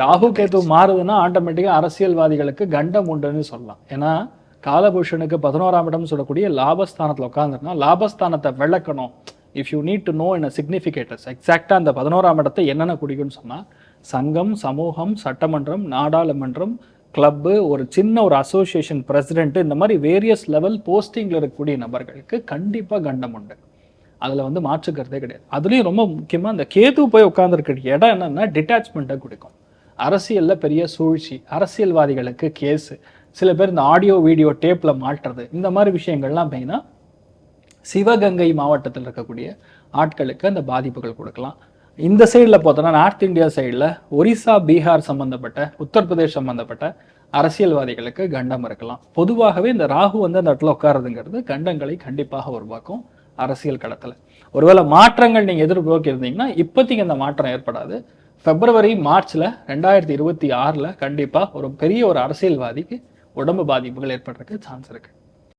ராகு கேது மாறுதுன்னா ஆட்டோமேட்டிக்காக அரசியல்வாதிகளுக்கு கண்டம் உண்டுன்னு சொல்லலாம். ஏன்னா காலபூஷனுக்கு பதினோராம் இடம் சொல்லக்கூடிய லாபஸ்தானத்தில் உட்காந்துருந்தா லாபஸ்தானத்தை விளக்கணும். If you need to know in significators எக்ஸாக்டாக அந்த பதினோராம் இடத்தை என்னென்ன குடிக்கும்னு சொன்னால் சங்கம் சமூகம் சட்டமன்றம் நாடாளுமன்றம் கிளப்பு ஒரு சின்ன ஒரு அசோசியேஷன் பிரசிடென்ட் இந்த மாதிரி வேரியஸ் லெவல் போஸ்டிங்கில் இருக்கக்கூடிய நபர்களுக்கு கண்டிப்பாக கண்டம் உண்டு. அதில் வந்து மாற்றுக்கிறதே கிடையாது. அதுலேயும் ரொம்ப முக்கியமாக இந்த கேது போய் உட்காந்துருக்கிற இடம் என்னென்னா டிட்டாச்மெண்ட்டை கொடுக்கும். அரசியலில் பெரிய சூழ்ச்சி அரசியல்வாதிகளுக்கு கேஸு. சில பேர் இந்த ஆடியோ வீடியோ டேப்பில் மாட்டுறது. இந்த மாதிரி விஷயங்கள்லாம் பார்த்தீங்கன்னா சிவகங்கை மாவட்டத்தில் இருக்கக்கூடிய ஆட்களுக்கு அந்த பாதிப்புகள் கொடுக்கலாம். இந்த சைடில் பார்த்தோன்னா நார்த் இந்தியா சைடில் ஒரிசா பீகார் சம்மந்தப்பட்ட உத்தரப்பிரதேஷ் சம்மந்தப்பட்ட அரசியல்வாதிகளுக்கு கண்டம் இருக்கலாம். பொதுவாகவே இந்த ராகு வந்து அந்த இடத்துல உட்காருதுங்கிறது கண்டங்களை கண்டிப்பாக உருவாக்கும் அரசியல் களத்தில். ஒருவேளை மாற்றங்கள் நீங்கள் எதிர்நோக்கி இருந்தீங்கன்னா இப்போதைக்கு அந்த மாற்றம் ஏற்படாது. பிப்ரவரி மார்ச்ல ரெண்டாயிரத்தி இருபத்தி ஆறில் கண்டிப்பாக ஒரு பெரிய ஒரு அரசியல்வாதிக்கு உடம்பு பாதிப்புகள் ஏற்படுறதுக்கு சான்ஸ் இருக்கு.